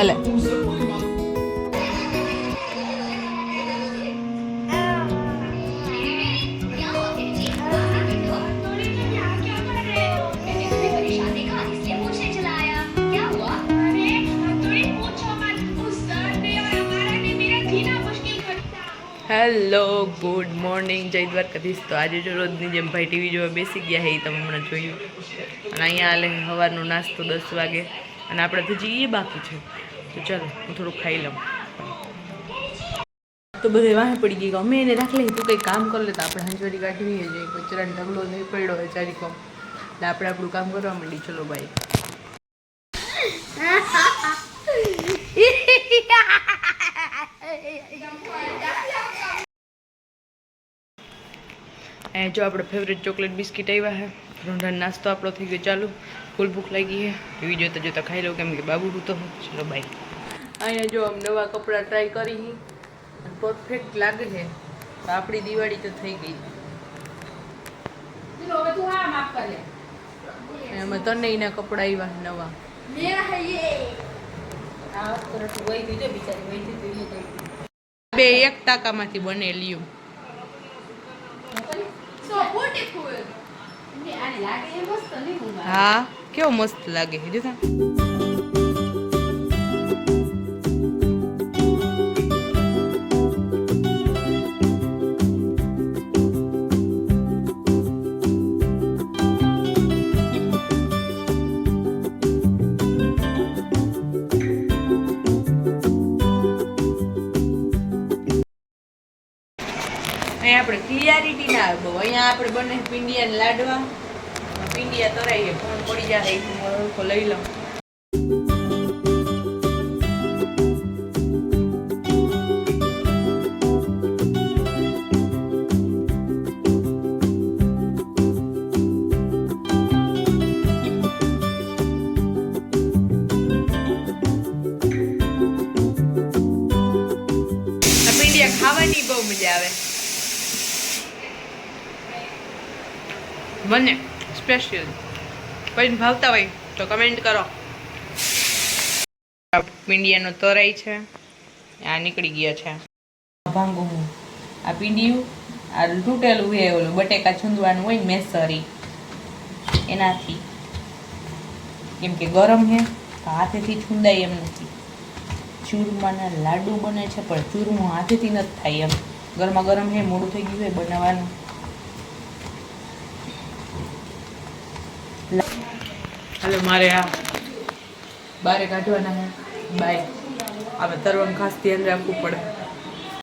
અલે hello good morning જય દ્વારકાધીશ તો આજે જો રોજની જેમ ભાઈ ટીવી જોવા બેસી ગયા હે તમે હમણાં જોયું. અને અહીંયા આલે સવારનો નાસ્તો દસ વાગે. અને આપણે તો એ બાકી છે. તો ચાલો હું થોડુંક ખાઈ લઉં. તો બધે વાહે પડી ગઈ અમે એને રાખી લઈએ તું કંઈ કામ કરો લે તો આપણે હંજવારી કાઢવી જોઈએ કચરાનો ઢગલો નહીં પડ્યો હોય ચારી કોમ. એટલે આપણે આપણું કામ કરવા માંડી ચલો ભાઈ જો આપણે ફેવરેટ ચોકલેટ બિસ્કિટ આવ્યા છે રોંઢાનો નાસ્તો આપણો થઈ ગયો. ચાલુ. ફૂલ ભૂખ લાગી છે. ટીવી જોતા જોતા ખાઈ લઉં કેમ કે બાબુ તો ચલો બાય અહીંયા જો આમ નવા કપડાં ટ્રાય કરી પરફેક્ટ લાગે છે. તો આપણી દિવાળી તો થઈ ગઈ. એમાં તને એના કપડાં આવ્યા નવા. બે એક ટાકામાંથી બનેલી હા કેવો મસ્ત લાગે જો અહીંયા આપણે ક્લિયરિટી ના આવે બહુ અહીંયા આપણે બને પિંડિયા લાડવા પિંડિયા તરાઈએ ફોન પડી જાય હું હરખો લઈ લઉં આ પિંડિયા ખાવાની બહુ મજા આવે મને સ્પેશિયલ કોઈને ભાવતા હોય તો કમેન્ટ કરો. પીંડિયાનો તરાઈ છે. આ નીકળી ગયો છે. ભાંગું હું. આ પીંડિયું, આ તૂટેલું છે, ઓલું બટેકા છૂંદવાનું હોય મેસરી. એનાથી. કેમ કે ગરમ તો હાથેથી છૂંદાય એમ નથી. ચૂરમાના લાડુ બને છે, પણ ચૂરમું હાથેથી નથી થાય એમ. ગરમા ગરમ છે, મોડું થઈ ગયું હોય બનાવવાનું. હવે મારે આ બારે કાઢવાના બાય. આપણે તરવાનું ખાસ ધ્યાન રાખવું પડે.